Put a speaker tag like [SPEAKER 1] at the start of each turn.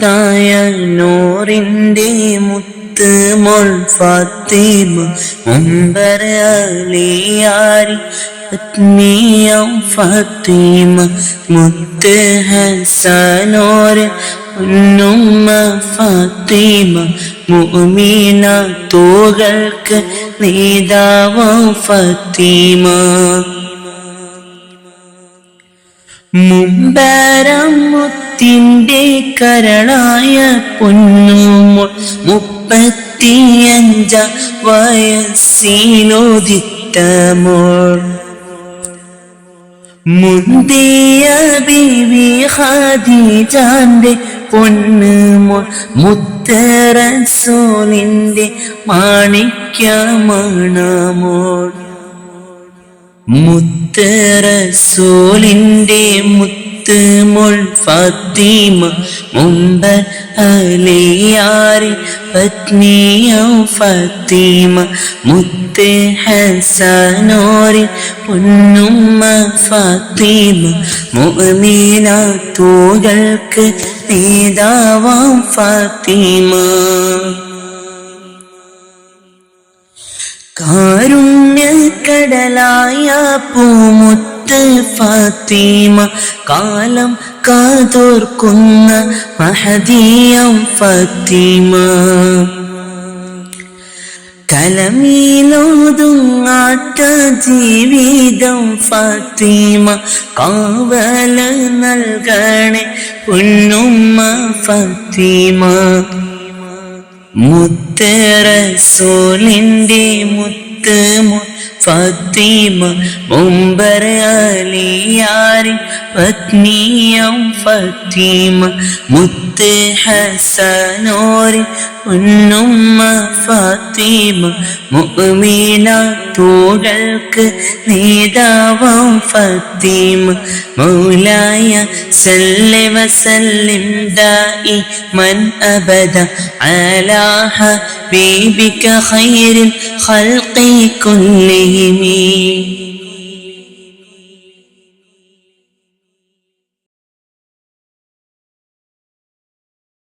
[SPEAKER 1] തായ നൂറിന്റെ മുത്ത് മോൾ ഫാത്തിമ മുമ്പർ അലിയാരി പത്നിയം ഫാത്തിമ മുത്ത് ഹസനോര് ഉന്നുമ്മ ഫാത്തിമ മുഅ്മിന തോകൾക്ക് നേതാവാം ഫാത്തിമ. മുമ്പരം മുത്തിന്റെ കരളായ പൊന്നുമോൾ മുപ്പത്തിയഞ്ച വയസ്സിലോദിത്തമോൾ മുന്തിയ ബിവി ഖദീജാന്റെ പൊന്നുമോൾ മുത്തറസോലിന്റെ മുത്തറ സോലിന്റെ മുത്ത് മോൾ ഫാത്തിമ മുമ്പ് അലിയാരി പത്നിയോ ഫാത്തിമ മുത്ത് ഹസനോരി പൊന്നുമ്മ ഫാത്തിമ മുഅ്മിന തൂകൾക്ക് നേതാവാം ഫാത്തിമ. കാരുണ്യക്കടലായ പൂമുത്ത് ഫാത്തിമ കാലം കാതോർക്കുന്ന മഹദീയം ഫാത്തിമ. കലമീലോതുങ്ങാട്ട ജീവിതം ഫാത്തിമ കാവല നൽകണേ പൊന്നുമ്മ ഫാത്തിമ. മുത്തറസൂലിന്റെ മുത്ത് മു- ഫാത്തിമ മുമ്പർ അലിയാരി പത്നിയം ഫാത്തിമ മുത്ത് ഹസനോരി പൊന്നുമ്മ ഫാത്തിമ മുഅ്മിന തൂകൾക്ക് നേതാവാം ഫാത്തിമ മൗലായ സല്ലി വസല്ലിം ദായിമൻ അബദ അലാ ഹബീബിക ഖൈറിൽ ഖൽഖി مثلهم